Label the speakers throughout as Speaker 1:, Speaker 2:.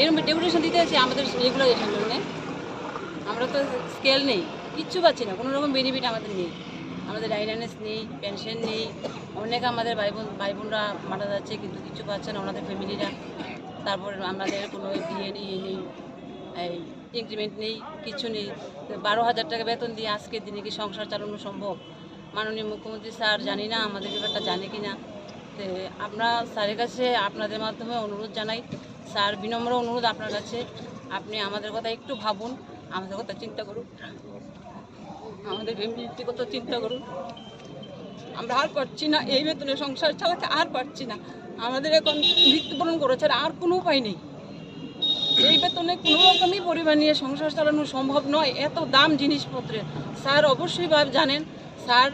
Speaker 1: এরকম ডেপুটেশন দিতে আছে, আমাদের এটার জন্যে আমরা তো স্কেল নেই, কিচ্ছু পাচ্ছি না কোনো রকম বেনিফিট আমাদের নেই। আমাদের ডাইনানেস নেই পেনশন নেই, অনেক আমাদের ভাই বোন ভাই বোনরা মারা যাচ্ছে, কিন্তু কিছু পাচ্ছে না, ওনাদের ফ্যামিলিরা তারপর আমাদের কোনো বিয়ে ইয়ে নেই, এই ইনক্রিমেন্ট নেই, কিছু নেই। বারো হাজার টাকা বেতন দিয়ে আজকের দিনে কি সংসার চালানো সম্ভব? মাননীয় মুখ্যমন্ত্রী স্যার জানি না, আমাদের ব্যাপারটা জানে কি না তো আমরা স্যারের কাছে আপনাদের মাধ্যমে অনুরোধ জানাই স্যার, বিনম্র অনুরোধ আপনার কাছে। আপনি আমাদের কথা একটু ভাবুন, আমাদের কথা চিন্তা করুন। আমাদের ফ্যামিলির কথা চিন্তা করুন। আমরা আর পারছি না, এই বেতনে সংসার চালাতে আর পারছি না। আমাদের এখন মৃত্যুবরণ করেছে, আর কোনো উপায় নেই। এই বেতনে কোনো রকমই পরিবার নিয়ে সংসার চালানো সম্ভব নয়, এত দাম জিনিসপত্রের। স্যার, অবশ্যই জানেন, স্যার,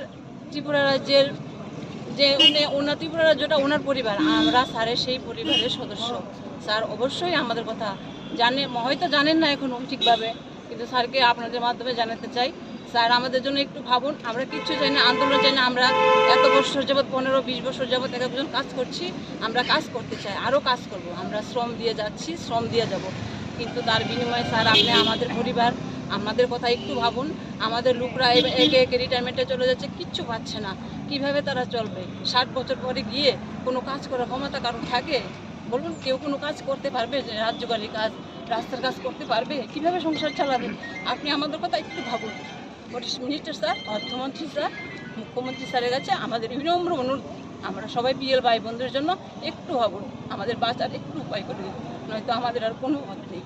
Speaker 1: ত্রিপুরা রাজ্যের যে উনি, ওনার ত্রিপুরা রাজ্যটা ওনার পরিবার, আমরা স্যারের সেই পরিবারের সদস্য। স্যার অবশ্যই আমাদের কথা জানে, হয়তো জানেন না এখনও ঠিকভাবে, কিন্তু স্যারকে আপনাদের মাধ্যমে জানাতে চাই। স্যার আমাদের জন্য একটু ভাবুন, আমরা কিচ্ছু চাই না, আন্দোলন চাই না, আমরা এত বছর যাবৎ, পনেরো, বিশ বছর যাবৎ এক একজন কাজ করছি, আমরা কাজ করতে চাই, আরও কাজ করব। আমরা শ্রম দিয়ে যাচ্ছি, শ্রম দিয়ে যাব। কিন্তু তার বিনিময়ে স্যার আপনি আমাদের পরিবার আমাদের কথা একটু ভাবুন, আমাদের লোকরা একে একে রিটায়ারমেন্টে চলে যাচ্ছে, কিচ্ছু পাচ্ছে না। কীভাবে তারা চলবে? ষাট বছর পরে গিয়ে কোনো কাজ করার ক্ষমতা কারণ থাকে? বলুন, কেউ কোনো কাজ করতে পারবে? যে রাজ্যকালী কাজ, রাস্তার কাজ করতে পারবে? কীভাবে সংসার চালাবে? আপনি আমাদের কথা একটু ভাবুন। মিনিস্টার স্যার, অর্থমন্ত্রী স্যার, মুখ্যমন্ত্রী স্যারের কাছে আমাদের বিনম্র অনুরোধ। আমরা সবাই বিএল ভাই বন্ধুর জন্য একটু ভাবুন। আমাদের বাঁচার একটু উপায় করে দিন। নয়তো আমাদের আর কোনো পথ নেই।